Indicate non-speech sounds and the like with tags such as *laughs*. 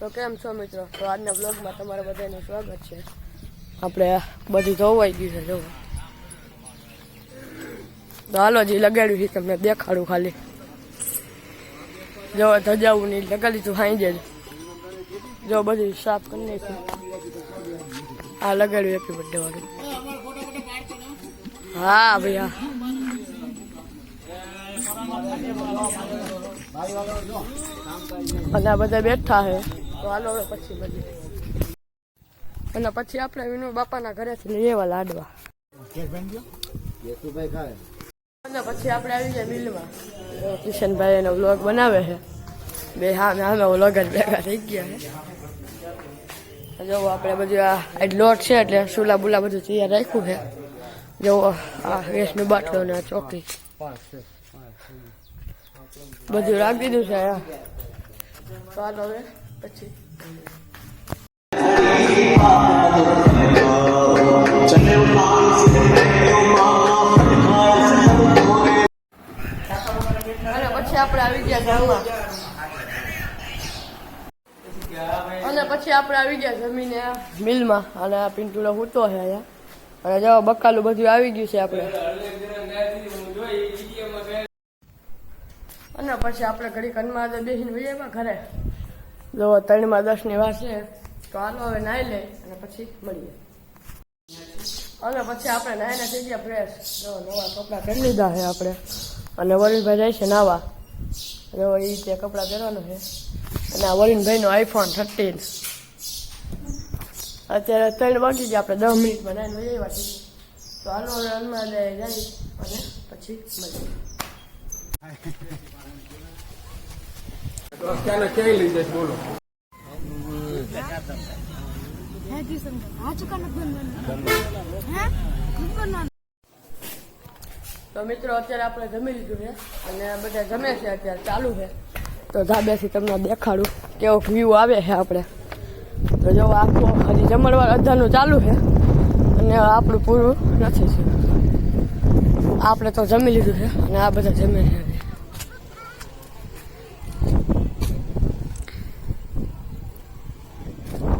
તો કેમ છો મિત્રો? તો આજના બ્લોગમાં તમારા બધાનું સ્વાગત છે. આપણે બધું ધોવાઈ ગયું છે, જોવો. તો હાલો જે, લગાડ્યું છે તમને દેખાડું ખાલી. જો, ધજાવું નહીં, લગાડી તું હાઈ જ. બધું સાફ કરી નાખ્યું. આ લગાડ્યું હેપી બર્થડે વાળું હા ભાઈ હા અને બધા બેઠા છે. તો હાલો હવે પછી બધી. અને પછી આપણે વિનુ બાપાના ઘરેથી લઈ આવ્યા લાડવા. અને પછી આપણે આવી જાય મિલમાં. કિશનભાઈ એનો વ્લોગ બનાવે છે. બે હા ને અમે વ્લોગ જ ભેગા થઈ ગયા છે. જો આપણે બધું આ લોટ છે એટલે સુલા બુલા બધું તૈયાર રાખ્યું છે. જો આ ગેસની બાટલો ને ચોકી. બધું રાખી દીધું છે હાલો હવે. પછી. અને પછી આપણે આવી ગયા જમીને મિલમાં. અને આ પિંટુડો હૂતો છે અને જવા બકાલું બધું આવી ગયું છે આપણે. અને પછી આપણે ઘડી કનમાં બેસીને વૈયામાં ઘરે. જો ત્રણમાં દસની વાર છે, તો હાલો હવે નાહી લે અને પછી મળીએ. અને પછી આપણે નાહીને થઈ ગયા ફ્રેશ જો નવા કપડાં પહેરી લીધા છે આપણે. અને વરુણભાઈ જાય છે નાવા. જો એ રીતે કપડાં પહેરવાનું છે. અને આ વરુણભાઈનો આઈફોન થર્ટીન અત્યારે ત્રણ વાગી ગયા, આપણે દસ મિનિટમાં નાઈને વહી આવ્યા છીએ. તો હાલો હવે હનુમાન જાય અને પછી મળીએ. *laughs* તો મિત્રો, અત્યારે આપણે જમી લીધું છે અને બધા જમે છે અત્યારે ચાલુ છે. તો ધાબેથી તમને દેખાડું કેવો વ્યૂ આવે છે આપણે. તો જો આખું હજી જમણવાર અડધાનું ચાલુ છે અને આપણું પૂરું નથી છે આપણે તો જમી લીધું છે અને આ બધા જમે છે.